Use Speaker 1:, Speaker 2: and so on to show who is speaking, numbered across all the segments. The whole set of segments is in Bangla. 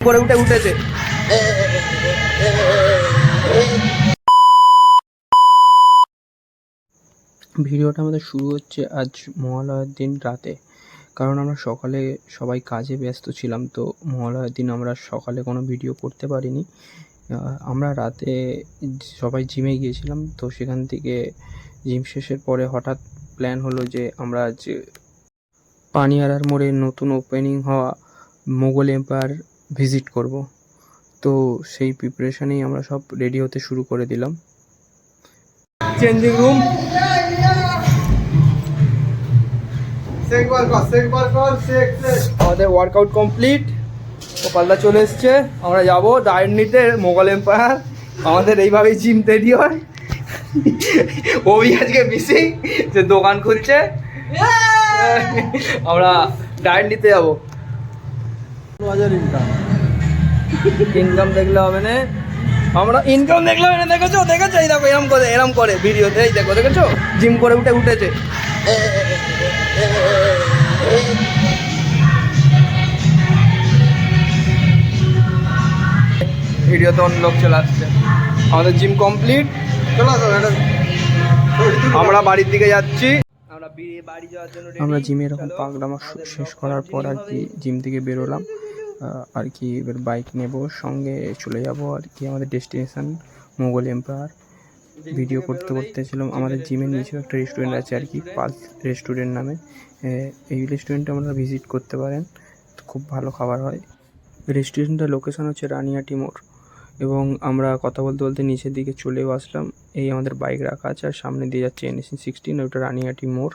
Speaker 1: উঠে, উঠেছে। ভিডিওটা আমাদের শুরু হচ্ছে আজ মহালয়ার দিন রাতে, কারণ আমরা সকালে সবাই কাজে ব্যস্ত ছিলাম, তো মহালয়ার দিন আমরা সকালে কোনো ভিডিও করতে পারিনি। আমরা রাতে সবাই জিমে গিয়েছিলাম, তো সেখান থেকে জিম শেষের পরে হঠাৎ প্ল্যান হলো যে আমরা আজ পানিয়ারার মোড়ে নতুন ওপেনিং হওয়া মোগল এম্পায়ার ভিজিট করব। তো সেই প্রিপারেশনেই আমরা সব রেডি হতে শুরু করে দিলাম। চেঞ্জিং রুম আমাদের ওয়ার্কআউট কমপ্লিট গোপালদা চলে এসছে। আমরা যাব ডায়েট নিতে মোগল এম্পায়ার আমাদের এইভাবেই জিম তৈরি হয়। ওই আজকে মিসিং যে দোকান খুলছে। আমরা ডায়েট নিতে যাব।
Speaker 2: হাজার ইনকাম
Speaker 1: ইনকাম দেখলে হবে না। আমরা ইনকাম দেখলে হবে না দেখেছ? দেখেছ? এই দেখো এরম করে এরম করে ভিডিওতে এই দেখো দেখেছ? জিম করে উঠে উঠেছে। ভিডিওতে অন্য লোক চলে আসছে। আমাদের জিম কমপ্লিট
Speaker 2: চলো
Speaker 1: আমরা বাড়ির দিকে যাচ্ছি। আমরা জিমে এরকম পাকড়ামা শেষ করার পর আর কি জিম থেকে বেরোলাম। আর কি এবার বাইক নেব, সঙ্গে চলে যাব আর কি আমাদের ডেস্টিনেশন মোগল এম্পায়ার ভিডিও করতে করতে ছিলাম আমাদের জিমের নিচেও একটা রেস্টুরেন্ট আছে আর কি পালস রেস্টুরেন্ট নামে। এই রেস্টুরেন্টটা আপনারা ভিজিট করতে পারেন, খুব ভালো খাবার হয়। রেস্টুরেন্টের লোকেশন হচ্ছে রানিয়াটি মোড় এবং আমরা কথা বলতে বলতে নিচের দিকে চলেও আসলাম, এই আমাদের বাইক রাখা আছে, আর সামনে দিয়ে যাচ্ছে এনএসি সিক্সটিন ওইটা রানিহাটি মোড়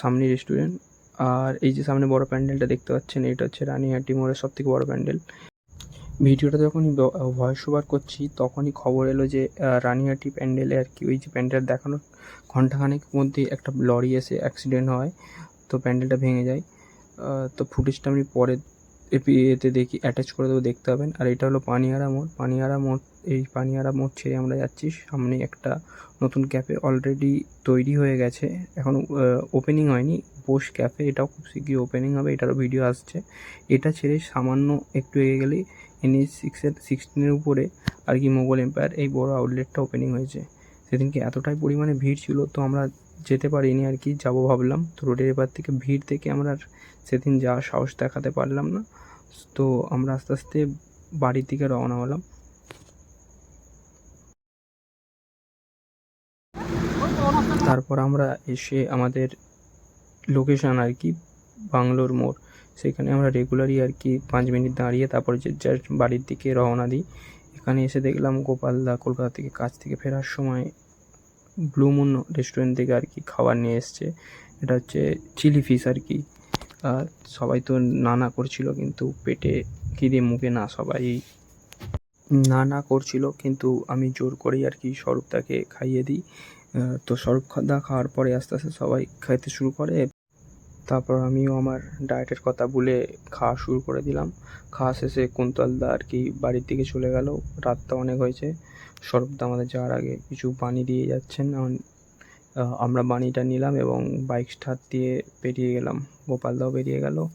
Speaker 1: সামনে রেস্টুরেন্ট আর এই যে সামনে বড় প্যান্ডেলটা দেখতে পাচ্ছেন, এটা হচ্ছে রানিহাটি মোড়ের সব থেকে বড় প্যান্ডেল। ভিডিওটা যখনই ভয়েস ওভার করছি, তখনই খবর এলো যে রানিহাটি প্যান্ডেলে আর কি ওই যে প্যান্ডেল দেখানোর ঘন্টাখানেক মধ্যে একটা লরি এসে অ্যাক্সিডেন্ট হয়, তো প্যান্ডেলটা ভেঙে যায়। তো ফুটেজটা আমি পরে এতে দেখি অ্যাটাচ করে দেবো, দেখতে পাবেন। আর এটা হলো পানিয়ারা মোড়। পানিয়ারা মোড় এই পানিয়ারা মোড় ছেড়ে আমরা যাচ্ছি। সামনে একটা নতুন ক্যাফে অলরেডি তৈরি হয়ে গেছে। এখন ওপেনিং হয়নি। বোস ক্যাফে এটাও খুব শীঘ্রই ওপেনিং হবে, এটারও ভিডিও আসছে। এটা ছেড়ে সামান্য একটু এগিয়ে গেলেই এনএস সিক্সের সিক্সটিনের উপরে আর কি মোগল এম্পায়ার এই বড় আউটলেটটা ওপেনিং হয়েছে। সেদিনকে এতটাই পরিমাণে ভিড় ছিল তো আমরা যেতে পারিনি আর কি, যাব ভাবলাম। তো রোডের এবার থেকে ভিড় থেকে আমরা সেদিন যাওয়ার সাহস দেখাতে পারলাম না। তো আমরা আস্তে আস্তে বাড়ির দিকে রওনা হলাম। তারপর আমরা এসে আমাদের লোকেশান আর কি, বাংলোর মোড়। সেখানে আমরা রেগুলারই আর কি পাঁচ মিনিট দাঁড়িয়ে তারপরে যে যার বাড়ির দিকে রওনা দিই। এখানে এসে দেখলাম গোপালদা কলকাতা থেকে কাজ থেকে ফেরার সময় ব্লু মুন রেস্টুরেন্ট থেকে আর কি খাবার নিয়ে এসছে। এটা হচ্ছে চিলি ফিশ আর কি। আর সবাই তো না না করছিল কিন্তু পেটে খিদে মুখে না সবাই না না করছিল কিন্তু আমি জোর করেই আর কি স্বরূপদাকে খাইয়ে দিই। তো দা খাওয়ার পরে আস্তে আস্তে সবাই খাইতে শুরু করে। তারপর আমিও আমার ডায়েটের কথা বলে খাওয়া শুরু করে দিলাম। খাওয়া শেষে কুন্তলদা আর কি বাড়ির দিকে চলে গেল। রাতটা অনেক হয়েছে। স্বরূপদা আমাদের যাওয়ার আগে কিছু পানি দিয়ে যাচ্ছেন। আম- আমরা বাণীটা নিলাম এবং বাইক স্টার্ট দিয়ে বেরিয়ে গেলাম। গোপালদাও বেরিয়ে গেল।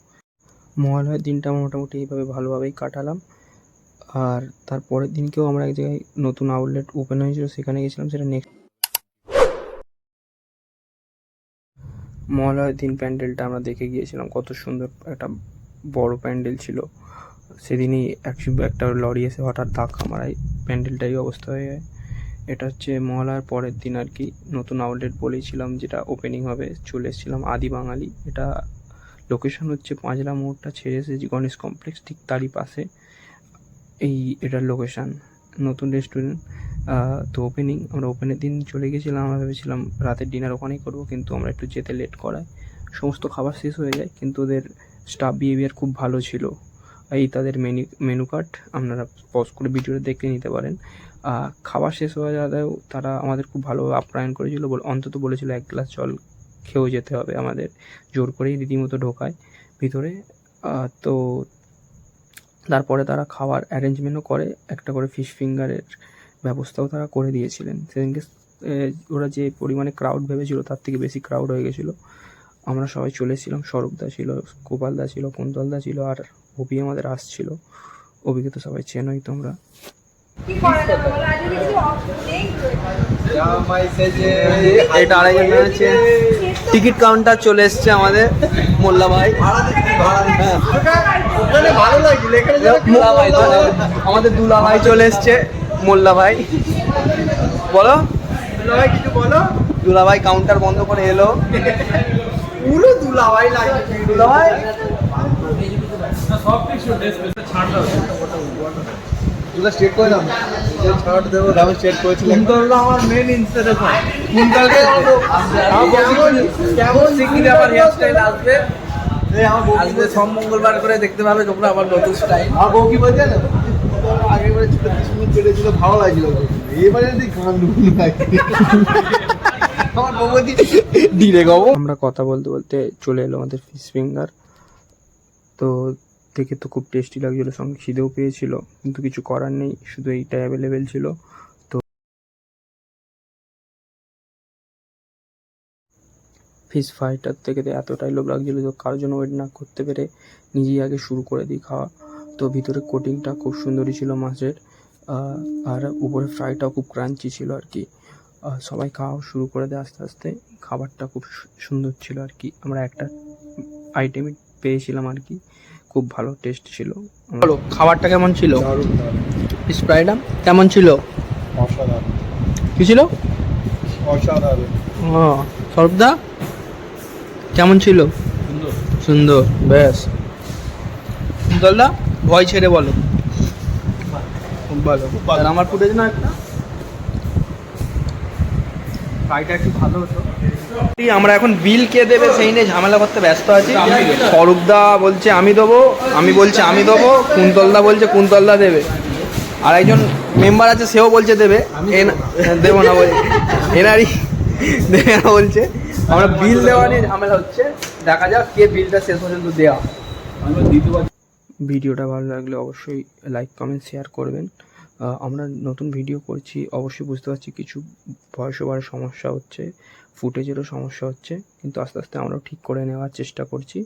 Speaker 1: মহালয়ের দিনটা মোটামুটি এইভাবে ভালোভাবেই কাটালাম। আর তারপরের দিনকেও আমরা এক জায়গায় নতুন আউটলেট ওপেন হয়েছিল, সেখানে গেছিলাম। সেটা নেক্সট মহালয়ের দিন প্যান্ডেলটা আমরা দেখে গিয়েছিলাম, কত সুন্দর একটা বড় প্যান্ডেল ছিল। সেদিনই একশো- একটা লরি এসে হঠাৎ ধাক্কা মারায়, প্যান্ডেলটাই অবস্থা হয়ে যায়। এটা হচ্ছে মহালয়ার পরের দিন আর কি। নতুন আউটলেট বলেছিলাম যেটা ওপেনিং হবে, চলে এসেছিলাম আদি বাঙালি। এটা লোকেশন হচ্ছে পাঁচলা মোড়টা ছেড়ে এসেছি, গণেশ কমপ্লেক্স ঠিক তারই পাশে। এই এটার লোকেশান নতুন রেস্টুরেন্ট তো ওপেনিং আমরা ওপেনের দিন চলে গেছিলাম, আমরা ভেবেছিলাম রাতের ডিনার ওখানেই করব, কিন্তু আমরা একটু যেতে লেট করায়। সমস্ত খাবার শেষ হয়ে যায়, কিন্তু ওদের স্টাফ বিহেভিয়ার খুব ভালো ছিল। এই তাদের মেনু মেনু কার্ড আপনারা পজ করে ভিডিওটা দেখে নিতে পারেন। খাবার শেষ হয়ে যাওয়াতেও তারা আমাদের খুব ভালোভাবে আপ্যায়ন করেছিল অন্তত বলেছিল এক গ্লাস জল খেয়েও যেতে হবে আমাদের। জোর করেই রীতিমতো ঢোকায় ভিতরে। তো তারপরে তারা খাওয়ার অ্যারেঞ্জমেন্টও করে, একটা করে ফিশ ফিঙ্গারের ব্যবস্থাও তারা করে দিয়েছিলেন। সেদিনকে ওরা যে পরিমাণে ক্রাউড ভেবেছিল তার থেকে বেশি ক্রাউড হয়ে গেছিল। আমরা সবাই চলে এসেছিলাম স্বরূপদা ছিল গোপালদা ছিল কুন্তলদা ছিল আর ভবি আমাদের আসছিল। অভিজ্ঞতা সবাই চেনোই তোমরা।
Speaker 3: তো
Speaker 1: এটা টিকিট কাউন্টার চলে এসছে আমাদের মোল্লা ভাই।
Speaker 2: লাগে।
Speaker 1: আমাদের দুলা ভাই চলে এসছে। মোল্লা ভাই। বলো।
Speaker 2: দুলা ভাই কিছু বলো।
Speaker 1: দুলা ভাই কাউন্টার বন্ধ করে এলো।
Speaker 2: পুরো দুলা ভাই লাগছে
Speaker 1: দুলা
Speaker 2: স্ট্রেট করে দাও। ছাড় দেবো আমি স্ট্রেট করেছিলাম
Speaker 1: কুন্তলদা আমার মেন ইন্সপিরেশন কুন্তলকে
Speaker 2: কেমন কেমন
Speaker 4: সিকির আবার হেয়ারস্টাইল আসবে?
Speaker 2: আমার?
Speaker 4: সব মঙ্গলবার করে দেখতে পাবে তোমরা আমার নতুন স্টাইল
Speaker 2: আমার বউ কি বলছে জানো? আগেরবারে ছিল আমার
Speaker 1: কথা বলতে বলতে চলে এলো আমাদের ফিশ ফিঙ্গার তো দেখে তো খুব টেস্টি লাগছিল, সঙ্গে খিদেও পেয়েছিল, কিন্তু কিছু করার নেই, শুধু এইটা অ্যাভেলেবেল ছিল তো ফিশ ফ্রাইটার থেকে তো এতটাই লোভ লাগছিল তো কারোর জন্য ওয়েট না করতে পেরে নিজেই আগে শুরু করে দিই খাওয়া তো ভিতরে কোটিংটা খুব সুন্দরই ছিল মাছের আর উপরে ফ্রাইটাও খুব ক্রাঞ্চি ছিল আর কি। সবাই খাওয়া শুরু করে দেয় আস্তে আস্তে খাবারটা খুব সুন্দর ছিল আর কি। আমরা একটা আইটেমই পেয়েছিলাম আর কি খুব ভালো টেস্ট ছিল। বলো খাবারটা কেমন ছিল? ফিশ ফ্রাইটা কেমন ছিল?
Speaker 2: অসাধারণ।
Speaker 1: কি ছিল?
Speaker 2: অসাধারণ।
Speaker 1: ও সরবদা? কেমন ছিল? সুন্দর বেশ। দলদা? ভয় ছেড়ে বলো। আর আমার ফুটেজ না একটা? ফ্রাইটা একটু ভালো হতো। আমরা এখন বিল কে দেবে সেই নিয়ে ঝামেলা করতে ব্যস্ত আছি। স্বরূপদা বলছে আমি দেবো। আমি বলছে আমি দেবো। কুন্তলদা বলছে কুন্তলদা দেবে। আর একজন মেম্বার আছে সেও বলছে দেবে। দেবো না। বলছে। এনারই দেবে না বলছে। আমরা বিল দেওয়া নিয়ে ঝামেলা হচ্ছে। দেখা যাক কে বিলটা শেষ পর্যন্ত দেওয়া ভিডিওটা ভালো লাগলে অবশ্যই লাইক কমেন্ট শেয়ার করবেন। আমরা নতুন ভিডিও করছি, অবশ্যই বুঝতে পারছি কিছু ভয়েস ওভারের সমস্যা হচ্ছে ফুটেজেরও সমস্যা হচ্ছে, কিন্তু আস্তে আস্তে আমরাও ঠিক করে নেওয়ার চেষ্টা করছি।